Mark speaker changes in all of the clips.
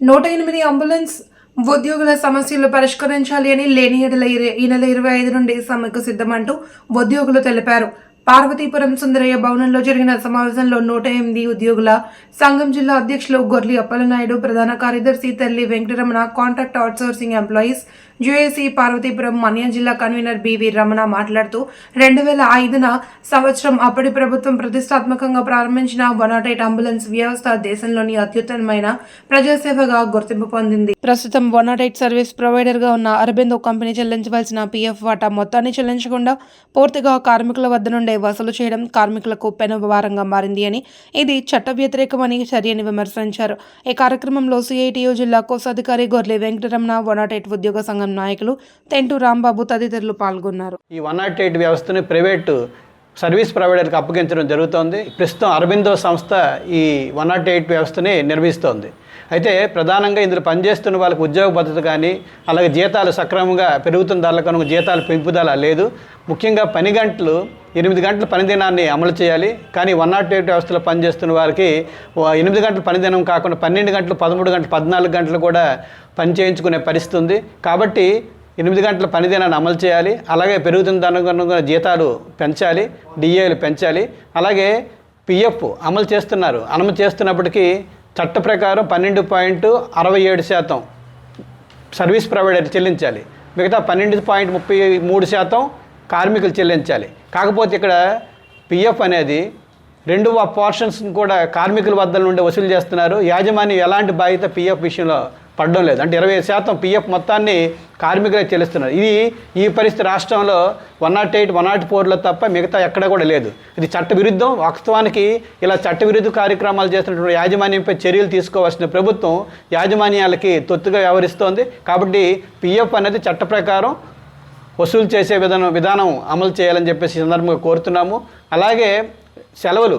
Speaker 1: నూట ఎనిమిది అంబులెన్స్ ఉద్యోగుల సమస్యలు పరిష్కరించాలి అని లేని ఈ నెల ఇరవై ఐదు నుండి సమ్మెకు సిద్ధమంటూ ఉద్యోగులు తెలిపారు. పార్వతీపురం సుందరయ్య భవనంలో జరిగిన సమావేశంలో నూట ఎనిమిది ఉద్యోగుల సంఘం జిల్లా అధ్యక్షులు గొర్లి అప్పలనాయుడు ప్రధాన కార్యదర్శి Telli Venkataramana contract outsourcing employees JAC Parvathipuram మన్య జిల్లా కన్వీనర్ బివి రమణ మాట్లాడుతూ రెండు వేల ఐదున సంవత్సరం అప్పటి ప్రభుత్వం ప్రతిష్టాత్మకంగా ప్రారంభించిన వన్ నాట్ ఎయిట్ అంబులెన్స్ వ్యవస్థ దేశంలోని అత్యుత్తమమైన ప్రజాసేవగా గుర్తింపు పొందింది. ప్రస్తుతం వన్ నాట్ ఎయిట్ సర్వీస్ ప్రొవైడర్గా ఉన్న అరబిందో కంపెనీ చెల్లించవలసిన పీఎఫ్ వాటా మొత్తాన్ని చెల్లించకుండా పూర్తిగా కార్మికుల వద్ద నుండి వసూలు చేయడం కార్మికులకు పెనుభారంగా మారింది అని ఇది చట్ట వ్యతిరేకమని చర్యని విమర్శించారు. ఈ కార్యక్రమంలో సిఐటియు జిల్లా కోశాధికారి Gorle Venkataramana one not eight ఉద్యోగ సంఘం నాయకులు తెంటు రాంబాబు తదితరులు పాల్గొన్నారు.
Speaker 2: ఈ వన్ నాట్ ఎయిట్ వ్యవస్థని ప్రైవేటు సర్వీస్ ప్రొవైడర్కి అప్పగించడం జరుగుతోంది. ప్రస్తుతం అరబిందో సంస్థ ఈ వన్ నాట్ ఎయిట్ వ్యవస్థని నిర్వహిస్తోంది. అయితే ప్రధానంగా ఇందులో పనిచేస్తున్న వాళ్ళకి ఉద్యోగ భద్రత కానీ అలాగే జీతాలు సక్రమంగా పెరుగుతున్న దానిలో కనుక జీతాలు పెంపుదల లేదు. ముఖ్యంగా పని గంటలు ఎనిమిది గంటల పనిదినాన్ని అమలు చేయాలి. కానీ వన్ నాట్ ఎయిట్ వ్యవస్థలో పనిచేస్తున్న వారికి ఎనిమిది గంటల పనిదినం కాకుండా పన్నెండు గంటలు పదమూడు గంటలు పద్నాలుగు గంటలు కూడా పని చేయించుకునే పరిస్థితి ఉంది. కాబట్టి ఎనిమిది గంటల పనిదినాన్ని అమలు చేయాలి. అలాగే పెరుగుతున్న దానికి జీతాలు పెంచాలి డిఏలు పెంచాలి. అలాగే పిఎఫ్ అమలు చేస్తున్నారు. అమలు చేస్తున్నప్పటికీ చట్ట ప్రకారం పన్నెండు పాయింట్ అరవై ఏడు శాతం సర్వీస్ ప్రొవైడర్ చెల్లించాలి. మిగతా పన్నెండు పాయింట్ ముప్పై మూడు శాతం కార్మికులు చెల్లించాలి. కాకపోతే ఇక్కడ పిఎఫ్ అనేది రెండు పోర్షన్స్ కూడా కార్మికుల వద్ద నుండి వసూలు చేస్తున్నారు. యాజమాన్యం ఎలాంటి బాధ్యత పిఎఫ్ విషయంలో పడడం లేదు. అంటే ఇరవై శాతం పిఎఫ్ మొత్తాన్ని కార్మికులే చెల్లిస్తున్నారు. ఇది ఈ పరిస్థితి రాష్ట్రంలో one not eight one not ఫోర్లో తప్ప మిగతా ఎక్కడ కూడా లేదు. ఇది చట్ట విరుద్ధం. వాస్తవానికి ఇలా చట్ట విరుద్ధ కార్యక్రమాలు చేస్తున్నటువంటి యాజమాన్యంపై చర్యలు తీసుకోవాల్సిన ప్రభుత్వం యాజమాన్యాలకి తొత్తుగా వ్యవహరిస్తోంది. కాబట్టి పిఎఫ్ అనేది చట్ట ప్రకారం వసూలు చేసే విధానం విధానం అమలు చేయాలని చెప్పేసి సందర్భంగా కోరుతున్నాము. అలాగే సెలవులు.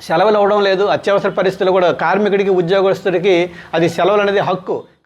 Speaker 2: సెలవులు అవ్వడం లేదు. అత్యవసర పరిస్థితులు కూడా కార్మికుడికి ఉద్యోగస్తుడికి అది సెలవులు అనేది హక్కు.